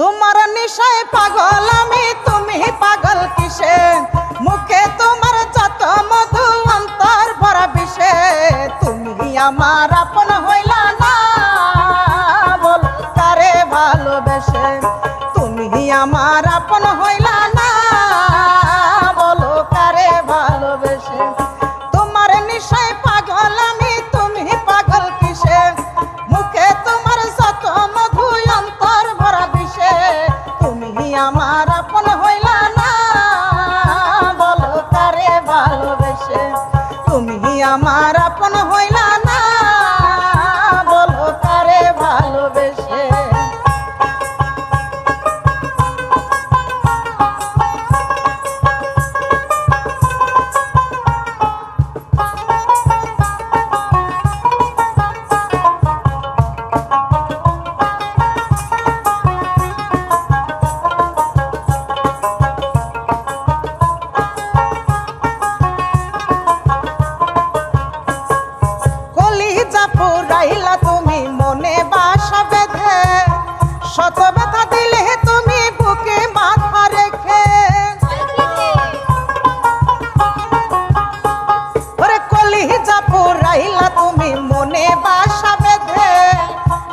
তোমার নিশায় পাগল আমি, তুমি পাগল কিসে? মুখে তোমার যত মধু, অন্তর ভরা বিষে। তুমি আমার আপন হইলা না, বল কারে ভালো আমার